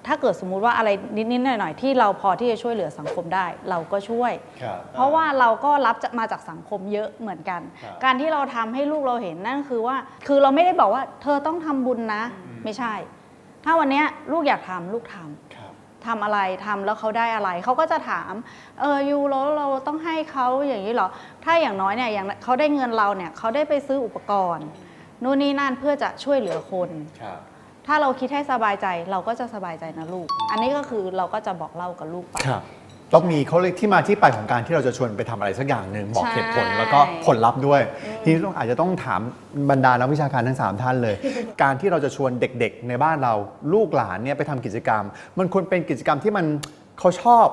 ถ้าเกิดสมมุติว่าอะไรนิดๆหน่อยๆที่เราพอที่จะช่วยเหลือสังคมได้ เราก็ช่วย ครับ เพราะว่าเราก็รับจะมาจากสังคมเยอะเหมือนกัน ครับ การที่เราทำให้ลูกเราเห็นนั่นคือว่า คือเราไม่ได้บอกว่าเธอต้องทำบุญนะ ไม่ใช่ ถ้าวันเนี้ยลูกอยากทำลูกทำ ครับ ทำอะไรทำแล้วเขาได้อะไร เขาก็จะถาม เออยูแล้วเราต้องให้เขาอย่างนี้เหรอ ถ้าอย่างน้อยเนี่ยอย่างเขาได้เงินเราเนี่ยเขาได้ไปซื้ออุปกรณ์ นู่นนี่นั่นเพื่อจะช่วยเหลือคน ครับ ถ้าเราคิดให้สบายใจเราก็จะสบายใจนะลูก อันนี้ก็คือเราก็จะบอกเล่ากับลูกไป ครับต้องมีเขาเรียกที่มาที่ไปของการที่เราจะชวนไปทำอะไรสักอย่างหนึ่งบอกใช่เหตุผลแล้วก็ผลลัพธ์ด้วย ทีนี้ต้องอาจจะต้องถามบรรดานักวิชาการทั้ง 3 ท่านเลย การที่เราจะชวนเด็กๆ ในบ้านเราลูกหลานเนี่ยไปทำกิจกรรม มันควรเป็นกิจกรรมที่มันเขาชอบ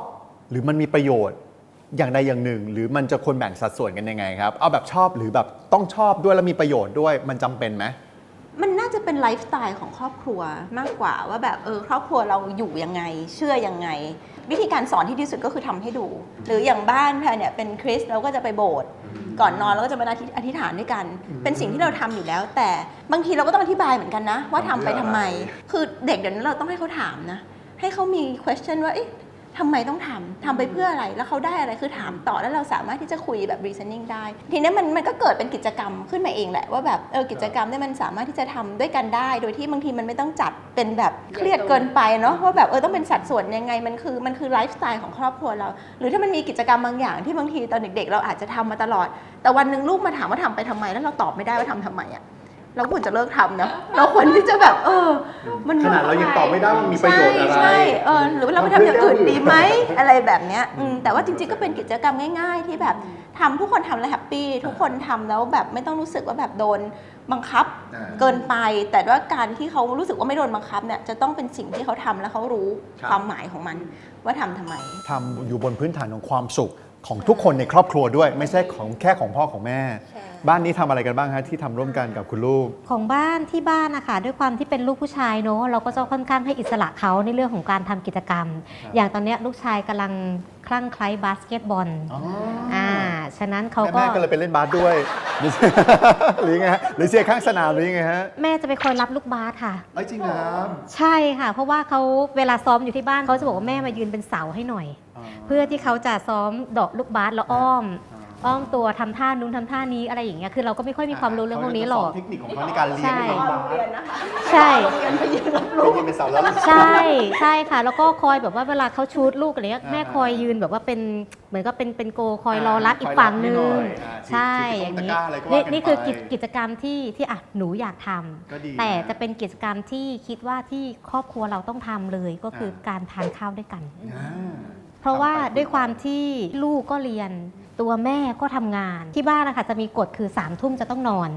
หรือมันมีประโยชน์อย่างใดอย่างหนึ่ง หรือมันจะควรแบ่งสัดส่วนกันยังไงครับ เอาแบบชอบหรือแบบต้องชอบด้วยแล้วมีประโยชน์ด้วยมันจำเป็นไหม ไลฟ์สไตล์ของครอบครัวมากกว่าว่าแบบเออครอบครัวเราอยู่ยังไง เชื่อยังไง วิธีการสอนที่ดีสุดก็คือทำให้ดู หรืออย่างบ้านแพรเนี่ยเป็นคริสเราก็จะไปโบสถ์ก่อนนอนเราก็จะมาอธิอธิษฐานด้วยกัน เป็นสิ่งที่เราทำอยู่แล้ว แต่บางทีเราก็ต้องอธิบายเหมือนกันนะ ว่าทำไปทำไม คือเด็กเดี๋ยวนี้เราต้องให้เขาถามนะให้เขามี question ว่าเอ๊ะ ทำไมต้องทำทำไปเพื่ออะไรแล้วเขาได้อะไรคือถามต่อแล้วเราสามารถที่จะคุยแบบ reasoning ได้ ทีนี้มันมันก็เกิดเป็นกิจกรรมขึ้นมาเองแหละว่าแบบเออกิจกรรมเนี่ยมันสามารถที่จะทำด้วยกันได้ โดยที่บางทีมันไม่ต้องจัดเป็นแบบเครียดเกินไปเนาะว่าแบบเออต้องเป็นสัดส่วนยังไงมันคือมันคือไลฟ์สไตล์ของครอบครัวเรา หรือถ้ามันมีกิจกรรมบางอย่างที่บางทีตอนเด็กๆ เราอาจจะทำมาตลอด แต่วันหนึ่งลูกมาถามว่าทำไปทำไมแล้วเราตอบไม่ได้ว่าทำทำไมอะ เราก็ควรจะเลิกทำนะเราควรที่จะแบบเออ มันขนาดเรายังตอบไม่ได้ว่ามีประโยชน์อะไรใช่ใช่เออหรือว่าเราไปทำอย่างอื่นดีไหมอะไรแบบเนี้ยอืมแต่ว่าจริง ๆ ก็เป็นกิจกรรมง่าย ๆ ที่แบบทำทุกคนทำแล้วแฮปปี้ทุกคนทำแล้วแบบไม่ต้องรู้สึกว่าแบบโดนบังคับอ่าเกินไป แต่ว่าการที่เขารู้สึกว่าไม่โดนบังคับเนี่ยจะต้องเป็นสิ่งที่เขาทำแล้วเขารู้ครับความหมายของมันว่าทำทำไมทำอยู่บนพื้นฐานของความสุข ของทุกคนในครอบครัวด้วย ไม่ใช่ของแค่ของพ่อของแม่ ใช่ บ้านนี้ทำอะไรกันบ้างฮะที่ทำร่วมกันกับคุณลูก ของบ้านที่บ้านนะคะด้วยความที่เป็นลูกผู้ชายเนอะเราก็จะค่อนข้างให้อิสระเขาในเรื่องของการทำกิจกรรมอย่างตอนเนี้ยลูกชายกำลังคลั่งไคล้บาสเกตบอลอ่าฉะนั้นเขาก็ แม่ก็เลยไปเล่นบาสด้วย หรือยังไงฮะหรือเชียร์ข้างสนามหรือยังไงฮะแม่จะไปคอยรับลูกบาสค่ะ เอ้ยจริงครับ ใช่ค่ะ เพราะว่าเขาเวลาซ้อมอยู่ที่บ้านเขาจะบอกว่าแม่มายืนเป็นเสาให้หน่อย เพื่อที่เขาจะซ้อมเดอกลูกบาสแล้วอ้อม อ้อมตัวทำท่านู้นทำท่านี้อะไรอย่างเงี้ยคือเราก็ไม่ค่อยมีความรู้เรื่องพวกนี้หรอกเทคนิคของเขาในการเลี้ยงใช่น้องบาสใช่ไปยืนเป็นเสาแล้วใช่ใช่ค่ะ แล้วก็คอยแบบว่าเวลาเขาชูดลูกอะไรเงี้ยอ่าแม่คอยยืนแบบว่าเป็นเหมือนก็เป็นเป็นโกคอยรออ่ารับอีกฝั่งนึคอยงรับให้หน่อยอ่าใช่ที่อย่างนี้ที่ตะกร้าอะไรก็ว่านี่กันนี่คือไปกิจกิจกรรมที่ที่อะหนูอยากทำก็ดีแต่นจะเป็นกิจกรรมที่คิดว่าที่ครอบครัวเราต้องทำเลยก็คือการทานข้าวด้วยกันอ่า เพราะว่าทำไปด้วยความที่ลูกก็เรียนตัวแม่ก็ทำงานที่บ้านนะคะจะมีกฎคือ3ามทุ่มจะต้องนอน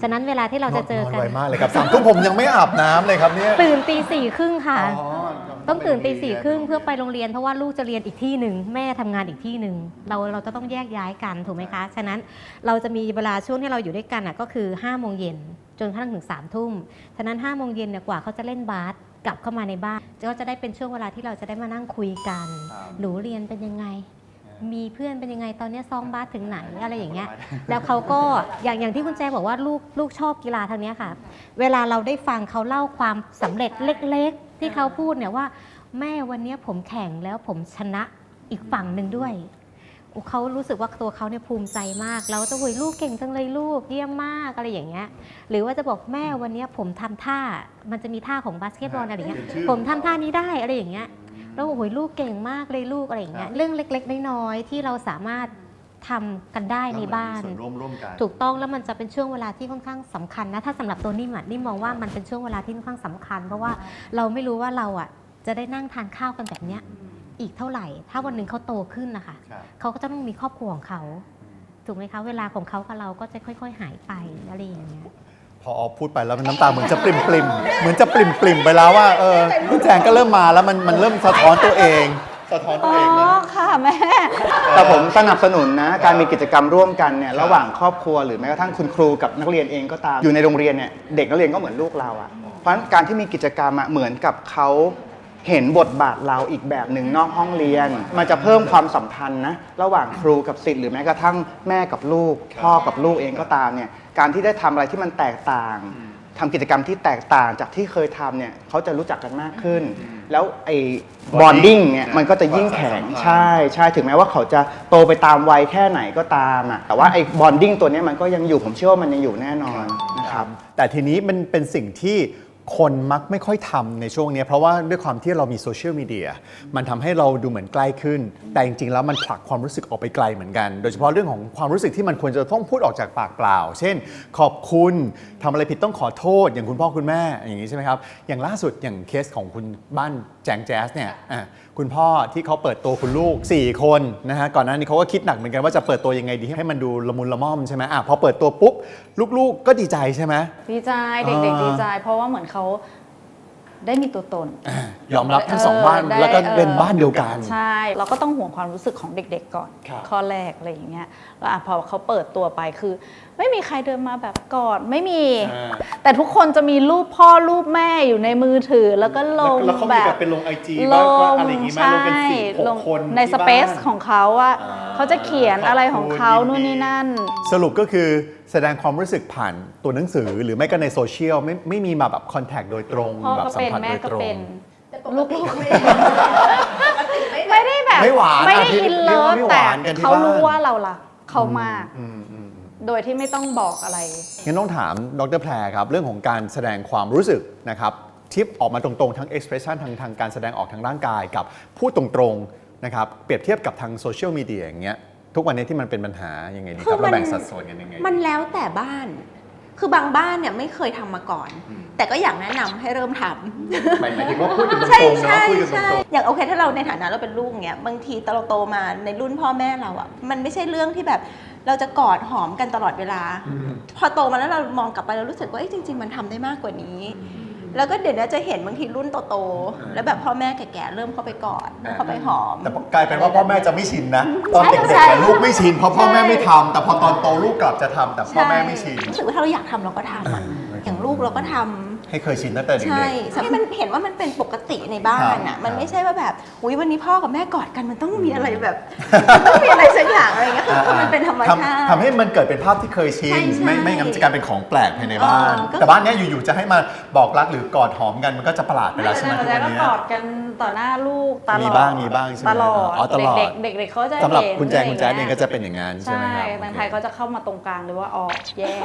ฉะนั้นเวลาที่เราจะเจอกันนไวมากเลยครับสามทุ่มผมยังไม่อาบน้ำเลยครับเนี่ยตื่นตีสี่ครึ่งค่ะอ๋อต้องตื่นตีสี่ครึ่งเพื่อไปโรงเรียนเพราะว่าลูกจะเรียนอีกที่หนึ่งแม่ทำงานอีกที่หนึ่งเราเราจะต้องแยกย้ายกันถูกไหมคะ ฉะนั้นเราจะมีเวลาช่วงที่เราอยู่ด้วยกันอะก็คือ5้าโมงเย็นจนกระทั่งถึง3ามทุ่มฉะนั้น5้าโมงเย็นเนี่ยกว่าเขาจะเล่นบาส กลับเข้ามาในบ้านก็จะได้เป็นช่วงเวลาที่เราจะได้มานั่งคุยกัน ครับหนูเรียนเป็นยังไง มีเพื่อนเป็นยังไงตอนเนี้ยซ้อมบาสถึงไหนอะไรอย่างเงี้ย แล้วเขาก็อย่างอย่างที่คุณแจบอกว่าลูกลูกชอบกีฬาทางเนี้ยค่ะ เวลาเราได้ฟังเขาเล่าความสำเร็จเล็กๆ ที่เขาพูดเนี่ยว่า แม่วันเนี้ยผมแข่งแล้วผมชนะอีกฝั่งหนึ่งด้วยโอ้ เขารู้สึกว่าตัวเขาเนี่ยภูมิใจมากแล้วจะหุยลูกเก่งจังเลยลูกเยี่ยมมากอะไรอย่างเงี้ย หรือว่าจะบอกแม่วันเนี้ยผมทำท่า มันจะมีท่าของบาสเกตบอลอะไรอย่างเงี้ยเป็นชื่อผมทำท่านี้ได้อะไรอย่างเงี้ยแล้วโอ้โหลูกเก่งมากเลยลูกอะไรอย่างเงี้ย เรื่องเล็กๆน้อยๆที่เราสามารถทำกันได้ในบ้านส่วนร่วมร่วมกันถูกต้องแล้วมันจะเป็นช่วงเวลาที่ค่อนข้างสำคัญนะถ้าสำหรับตัวนิ่มอะนิ่มมองว่ามันเป็นช่วงเวลาที่ค่อนข้างสำคัญ เพราะว่าเราไม่รู้ว่าเราอะจะได้นั่งทานข้าวกันแบบเนี้ย อีกเท่าไหร่ ถ้าวันหนึ่งเขาโตขึ้นนะคะครับเขาก็จะต้องมีครอบครัวของเขาถูกไหมคะเวลาของเขากับเราก็จะค่อย ๆ หายไปอะไรอย่างเงี้ย พอออฟพูดไปแล้วน้ำตาเหมือนจะปริมปริมๆเหมือนจะปริมปริมๆไปแล้วว่าเออพี่แจงก็เริ่มมาแล้วมันมันเริ่มสะท้อนตัวเอง สะท้อนตัอ๋วอเองนะ ค่ะแม่ แต่ผมสนับสนุนนะการมีกิจกรรมร่วมกันเนี่ยระหว่างครอบครัวหรือแม้กระทั่งคุณครูกับนักเรียนเองก็ตามอยู่ในโรงเรียนเนี่ยเด็กนักเรียนก็เหมือนลูกเราอะเพราะฉะนั้นการที่มีกิจกรรมอะเหมือนกับเขา เห็นบทบาทเราอีกแบบหนึ่งนอกห้องเรียน มันจะเพิ่มความสัมพันธ์นะระหว่างครูกับศิษย์หรือแม้กระทั่งแม่กับลูก พ่อกับลูกเองก็ตามเนี่ยการที่ได้ทำอะไรที่มันแตกต่างทำกิจกรรมที่แตกต่างจากที่เคยทำเนี่ยเขาจะรู้จักกันมากขึ้น แล้วไอ้บอนดิ้งเนี่ยมันก็จะยิ่งแข็งใช่ใช่ถึงแม้ว่าเขาจะโตไปตามวัยแค่ไหนก็ตามอะแต่ว่าไอ้บอนดิ้งตัวเนี้ยมันก็ยังอยู่ผมเชื่อว่ามันยังอยู่แน่นอนนะครับแต่ทีนี้มันเป็นสิ่งที่ คนมักไม่ค่อยทำในช่วงนี้ เพราะว่าด้วยความที่เรามีโซเชียลมีเดียมันทำให้เราดูเหมือนใกล้ขึ้น แต่จริงๆ แล้วมันผลักความรู้สึกออกไปไกลเหมือนกัน โดยเฉพาะเรื่องของความรู้สึกที่มันควรจะต้องพูดออกจากปากเปล่า เช่น ขอบคุณทำอะไรผิดต้องขอโทษ อย่างคุณพ่อคุณแม่อย่างนี้ใช่ไหมครับอย่างล่าสุดอย่างเคสของคุณบ้าน แจงแจ๊สเนี่ยอะคุณพ่อที่เขาเปิดตัวคุณลูก 4 คนนะฮะก่อนหน้านี้เขาก็คิดหนักเหมือนกันว่าจะเปิดตัวยังไงดีให้มันดูละมุนละม่อมใช่ไหมอะพอเปิดตัวปุ๊บ ลูกๆก็ดีใจใช่ไหมดีใจเด็กอ่าๆดีใจ เพราะว่าเหมือนเขา ได้มีตัวตน ยอมรับทั้งสองบ้านได้แล้วก็ออ เป็นบ้านเดียวกัน ใช่ เราก็ต้องห่วงความรู้สึกของเด็กๆก่อน ครับ ข้อแรกอะไรอย่างเงี้ยแล้วอะพอเขาเปิดตัวไปคือ ไม่มีใครเดินมาแบบกอดไม่มี อ่าแต่ทุกคนจะมีรูปพ่อรูปแม่อยู่ในมือถือแล้วก็ลงแล้วเขาแบมีแบบบเป็นลงไอจีลบ้างว่าอะไรอย่างงี้ไหมลงกันสี่หลกงคนในที่สเปซบ้านของเขาว่าอ่าเขาจะเขียนอะไรของเขาขอบคุณนู่นยินดีนี่นั่น สรุปก็คือ แสดงความรู้สึกผ่านตัวหนังสือหรือไม่ก็ในโซเชียลไม่ไม่มีมาแบบคอนแทคโดยตรงพ่อแบบก็สัมเป็นผัสแม่โดยก็ตรงเป็นแต่ปกลูติกก็ๆไม่ไม่ได้แบบไม่หวานไม่ได้อะอินเรียเลิกว่าฟไม่หแต่วานกันที่เขารู้บ้านว่าเรารักเขามาก อืมอืมอืมโดยที่ไม่ต้องบอกอะไร งั้นต้องถามดรแพรครับเรื่องของการแสดงความรู้สึกนะครับที่ออกมาตรงๆ ทั้ง expression ทางทางการแสดงออกทางร่างกายกับพูดตรงๆนะครับเปรียบเทียบกับทางโซเชียลมีเดียอย่างเงี้ย ทุกวันนี้ที่มันเป็นปัญหายังไงดีครับเราแบ่งสัดส่วนกันยังไงดีมันแล้วแต่บ้าน คือบางบ้านเนี่ยไม่เคยทำมาก่อนแต่ก็อยากแนะนำให้เริ่มทำ หมายหมายถึงว่าพูดกันตรงใช่ๆใช่เนาะคุยกันตรใช่งอย่างโอเคถ้าเราในฐานะเราเป็นลูกเงี้ยบางทีตอนเราโตมาในรุ่นพ่อแม่เราอะมันไม่ใช่เรื่องที่แบบเราจะกอดหอมกันตลอดเวลาพอโตมาแล้วเรามองกลับไปเรารู้สึกว่าเอ้ยจริง ๆ มันทำได้มากกว่านี้ แล้วก็เดี๋ยวนี้จะเห็นบางทีรุ่นโตๆแล้วแบบพ่อแม่แก่ๆเริ่มเข้าไปกอดเริ่มเข้าไปหอมๆแต่กลายเป็นว่าพ่อแม่จะไม่ชินนะ ตอนเด็กใช่ๆอะลูกไม่ชินเพราะพ่อแม่ไม่ทำแต่พอตอนโตลูกกลับจะทำแต่พ่อแม่ไม่ชินใรู้สึกว่าถ้าเราอยากทำเราก็ทำอะอย่างลูกเราก็ทำ ให้เคยชินตั้งแต่เด็กใช่ๆให้มันเห็นว่ามันเป็นปกติในบ้านครัอะบมันไม่ใช่ว่าแบบอุ้ยวันนี้พ่อกับแม่กอดกันมันต้องมีอะไรแบบมันต้องมีอะไรสักอย่างอะไรเงี้ยคือคือมันเป็นธรรมชาติทำทำให้มันเกิดเป็นภาพที่เคยชินใช่ใช่ไม่ไม่งั้นจะกลายเป็นของแปลกภายในบ้านเออก็แต่บ้านเนี้ยอยู่ๆจะให้มาบอกรักหรือกอดหอมกันมันก็จะประหลาดไปแล้วใช่ไหมทุกแต่วันก็เนี้กยอดกันต่อหน้าลูกตลอดมีบ้างมีบ้างใช่ไหมตลอดอ๋อตลอดเด็กๆเด็กๆเขาจะสำหรับเห็นคุณแจงคุณแจ๊ดเองะไรก็จะเป็นอย่างนั้นใช่ไหมใช่ครับบางไทยเขาจะเข้ามาตรงกลางหรือว่าออกแยก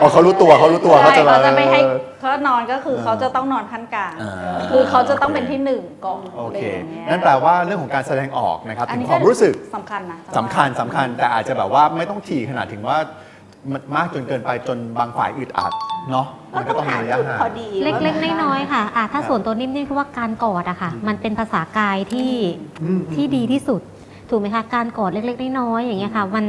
อ๋อเขารู้ตัวเขารู้ตัวเขาจะใช่เขาจะไม่ให้เออเขานอนก็คือเขาจะต้องนอนขั้นกลางอ่าคือเขาจะต้องเป็นที่หนึ่งก่อนโออะไรเคอย่างเงี้ยนั่นแปลว่าเรื่องของการแสดงออกนะครับอันถึงนี้ความรู้สึกสำคัญนะสำคัญสำคัญแต่อาจจะแบบว่าไม่ต้องถี่ขนาดถึงว่ามันมากจนเกินไปจนบางฝ่ายอึดอัดเนาะมันก็ต้องมีระยะจุดห่างพอดีเล็กว่าๆน้อยๆค่ะอะ ถ้าส่วนตัวนิ่มๆคือว่าการกอดอะค่ะ มันเป็นภาษากายที่ที่ดีที่สุด ถูกไหมคะ การกอดเล็กๆน้อยๆอย่างเงี้ยค่ะ มัน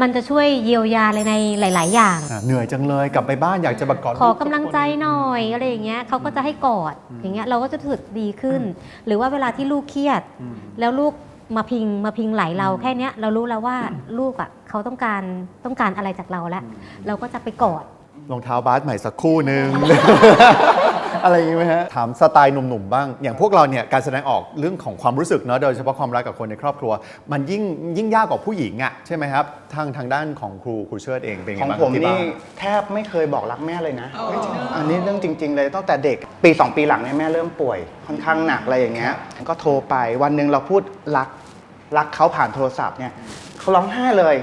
มันจะช่วยเยียวยาเลยในหลาย ๆ อย่าง อะเหนื่อยจังเลยกลับไปบ้านอยากจะแบบกอดขอกำลังใจหน่อยอะไรอย่างเงี้ยเขาก็จะให้กอดอย่างเงี้ยเราก็จะรู้สึกดีขึ้น หรือว่าเวลาที่ลูกเครียดแล้วลูกมาพิงมาพิงไหลเราแค่เนี้ยเรารู้แล้วว่าลูกอะเขาต้องการต้องการอะไรจากเราแล้ว เราก็จะไปกอด รองเท้าบาสใหม่สักคู่หนึ่ง อะไรอย่างงี้ไหมฮะ ถามสไตล์หนุ่มๆบ้าง อย่างพวกเราเนี่ยการแสดงออกเรื่องของความรู้สึกเนาะโดยเฉพาะความรักกับคนในครอบครัว มันยิ่งยิ่งยากกว่าผู้หญิงอะใช่ไหมครับ ทางทางด้านของครูครูเชิดเองเป็นไงของบ้างผมที่นี่บ้านแทบไม่เคยบอกรักแม่เลยนะ อันนี้เรื่องจริง ๆ เลยตั้งแต่เด็กปี 2 ปีหลังเนี่ยแม่เริ่มป่วยค่อนข้างหนักอะไรอย่างเงี้ย ก็โทรไปวันหนึ่งเราพูดรักรักเขาผ่านโทรศัพท์เนี่ยเขาร้องไห้เลย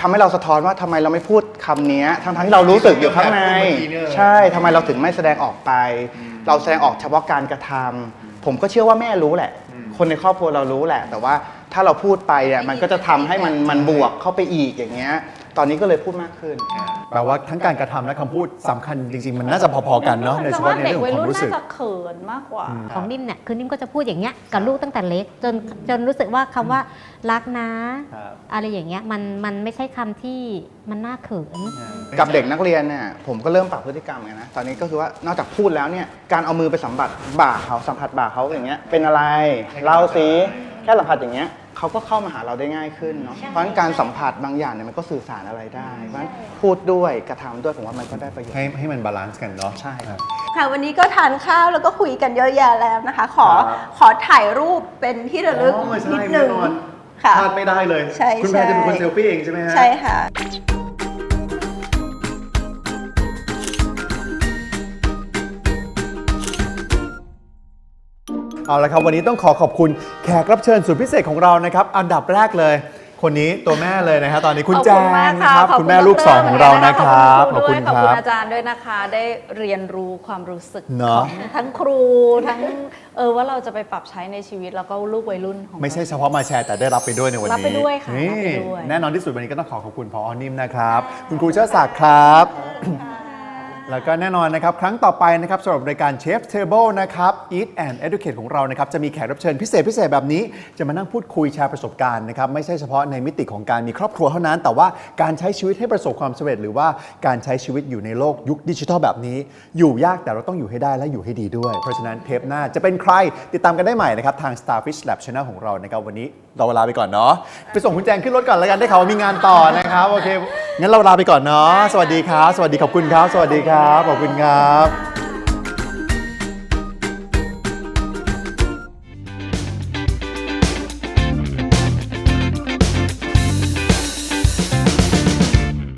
ทำให้เราสะท้อนว่าทำไมเราไม่พูดคำนี้ทั้งทั้งๆที่เรารู้สึกอยู่ข้างใน ใช่ทำไมเราถึงไม่แสดงออกไป เราแสดงออกเฉพาะการกระทำผมก็เชื่อว่าแม่รู้แหละคนในครอบครัวเรารู้แหละ แต่ว่าถ้าเราพูดไปเนี่ยมันก็จะทำให้มันมันบวกเข้าไปอีกอย่างเงี้ย ตอนนี้ก็เลยพูดมากขึ้น แปลว่าทั้งการกระทำและคำพูดสำคัญจริง ๆ มันน่าจะพอๆกันเนาะโดยเฉพาะในเด็เรื่กองของวัยความรุ่นรู้สึน่ากจะเขินมากกว่า ของนิ่มเนี่ยคือนิ่มก็จะพูดอย่างเงี้ยกับลูกตั้งแต่เล็กจนจนรู้สึกว่าคำว่ารักนะ ครับอะไรอย่างเงี้ยมันมันไม่ใช่คำที่มันน่าเขิน กับเด็กนักเรียนเนี่ยผมก็เริ่มปรับพฤติกรรมกันนะตอนนี้ก็คือว่านอกจากพูดแล้วเนี่ยการเอามือไปสัมผัสบ่าเขาสัมผัสบ่าเขาอย่างเงี้ยเป็นอะไรเล่าสิแค่สัมผัสอย่างเงี้ย เขาก็เข้ามาหาเราได้ง่ายขึ้นเนาะเพราะฉะนั้นการสัมผัสบางอย่างเนี่ยมันก็สื่อสารอะไรได้เพราะฉะนั้นพูดด้วยกระทำด้วยผมว่ามันก็ได้ประโยชน์ ให้ให้มันบาลานซ์กันเนาะใช่ครับ ค่ะวันนี้ก็ทานข้าวแล้วก็คุยกันเยอะแยะแล้วนะคะ ขอครับ ขอถ่ายรูปเป็นที่ระลึกอ๋อใช่นิดนึงแน่นอนค่ะ พลาดไม่ได้เลย ใช่คุณแพรใช่จะเป็นคนเซลฟี่เองใช่ไหมฮะ ใช่ค่ะ เอาละครับวันนี้ต้องขอขอบคุณแขกรับเชิญสุดพิเศษของเรานะครับ อันดับแรกเลย คนนี้ตัวแม่เลยนะฮะตอนนี้คุณขอบแจคุณงมากนะค่ะครับขอบคุณแม่ลูกสองของเรานะครับขอบคุณคขอบรัคุณบอาจารย์ด้วยนะคะ ได้เรียนรู้ความรู้สึกเนอะของทั้งครูทั้งเออว่าเราจะไปปรับใช้ในชีวิตแล้วก็ลูกวัยรุ่นของเราไม่ใช่เฉพาะมาแชร์แต่ได้รับไปด้วยในวันนี้รับไปด้วยค่ะนี่รับไปด้วยแน่นอนที่สุดวันนี้ก็ต้องขอขอบคุณพอนิ่มนะครับ คุณครูเชิดศักดิ์ครับ แล้วก็แน่นอนนะครับ ครั้งต่อไปนะครับสำหรับรายการ Chef Table นะครับ Eat and Educate ของเรานะครับ จะมีแขกรับเชิญพิเศษพิเศษแบบนี้ จะมานั่งพูดคุยแชร์ประสบการณ์นะครับ ไม่ใช่เฉพาะในมิติของการมีครอบครัวเท่านั้น แต่ว่าการใช้ชีวิตให้ประสบความสำเร็จ หรือว่าการใช้ชีวิตอยู่ในโลกยุคดิจิทัลแบบนี้ อยู่ยากแต่เราต้องอยู่ให้ได้และอยู่ให้ดีด้วย เพราะฉะนั้นเทปหน้าจะเป็นใครติดตามกันได้ใหม่นะครับทาง Starfish Lab Channel ของเรานะครับวันนี้เราลาไปก่อนเนาะไปส่งคุณแจงขึ้นรถก่อนแล้วกันได้ข่าวว่ามีงานต่อนะครับโอเคงั้นเราลาไปก่อนเนาะสวัสดีครับสวัสดีขอบคุณครับสวัสดีครับขอบคุณครับ